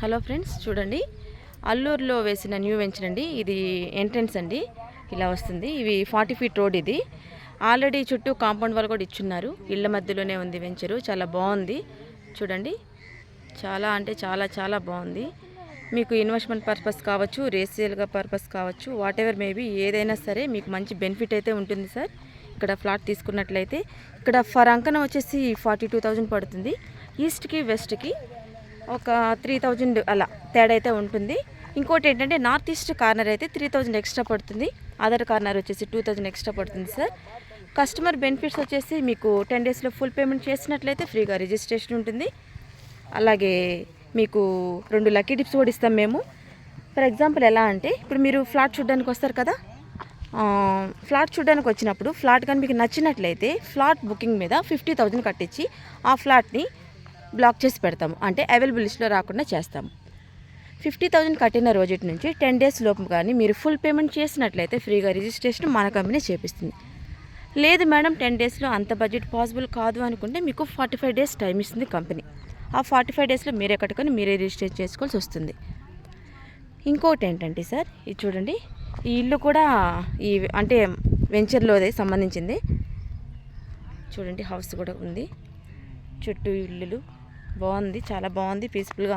Hello friends చూడండి. అల్లూరులో వేసిన new venture అండి. ఇది ఎంట్రన్స్ అండి. ఇలా వస్తుంది. ఇవి ఫార్టీ ఫీట్ రోడ్ ఇది. ఆల్రెడీ చుట్టూ కాంపౌండ్ వాళ్ళు కూడా ఇచ్చున్నారు. ఇళ్ళ మధ్యలోనే ఉంది వెంచరు. చాలా బాగుంది. చూడండి. చాలా అంటే చాలా చాలా బాగుంది. మీకు ఇన్వెస్ట్మెంట్ పర్పస్ కావచ్చు రేసియల్గా పర్పస్ కావచ్చు వాట్ ఎవర్ మేబీ ఏదైనా సరే మీకు మంచి బెనిఫిట్ అయితే ఉంటుంది సార్. ఇక్కడ ఫ్లాట్ తీసుకున్నట్లయితే. ఇక్కడ ఫర్ అంకణం వచ్చేసి ఫార్టీ టూ థౌజండ్ పడుతుంది. ఈస్ట్కి వెస్ట్కి ఒక త్రీ థౌజండ్ అలా తేడా అయితే ఉంటుంది. ఇంకోటి ఏంటంటే నార్త్ ఈస్ట్ కార్నర్ అయితే త్రీ థౌజండ్ ఎక్స్ట్రా పడుతుంది. అదర్ కార్నర్ వచ్చేసి టూ థౌజండ్ ఎక్స్ట్రా పడుతుంది సార్ కస్టమర్ బెనిఫిట్స్ వచ్చేసి మీకు టెన్ డేస్లో ఫుల్ పేమెంట్ చేసినట్లయితే ఫ్రీగా రిజిస్ట్రేషన్ ఉంటుంది. అలాగే మీకు రెండు లక్కీ టిప్స్ కూడా ఇస్తాం మేము. ఫర్ ఎగ్జాంపుల్ ఎలా అంటే ఇప్పుడు మీరు ఫ్లాట్ చూడడానికి వస్తారు కదా? ఫ్లాట్ చూడడానికి వచ్చినప్పుడు ఫ్లాట్ కానీ మీకు నచ్చినట్లయితే ఫ్లాట్ బుకింగ్ మీద ఫిఫ్టీ థౌజండ్ కట్టించి ఆ ఫ్లాట్ని బ్లాక్ చేసి పెడతాము. అంటే అవైలబుల్ లిస్ట్లో రాకుండా చేస్తాము. ఫిఫ్టీ థౌజండ్ కట్టిన రోజు నుంచి టెన్ డేస్ లోపు కానీ మీరు ఫుల్ పేమెంట్ చేసినట్లయితే ఫ్రీగా రిజిస్ట్రేషన్ మన కంపెనీ చేపిస్తుంది. లేదు మేడం టెన్ డేస్లో అంత బడ్జెట్ పాసిబుల్ కాదు అనుకుంటే మీకు ఫార్టీ ఫైవ్ డేస్ టైం ఇస్తుంది కంపెనీ. ఆ ఫార్టీ ఫైవ్ డేస్లో మీరే కట్టుకొని మీరే రిజిస్టర్ చేసుకోవాల్సి వస్తుంది. ఇంకోటి ఏంటంటే సార్ ఇది చూడండి. ఈ ఇల్లు కూడా ఈ అంటే వెంచర్లోదే సంబంధించింది. చూడండి హౌస్ కూడా ఉంది. చుట్టూ ఇల్లులు. బాగుంది చాలా బాగుంది పీస్ఫుల్గా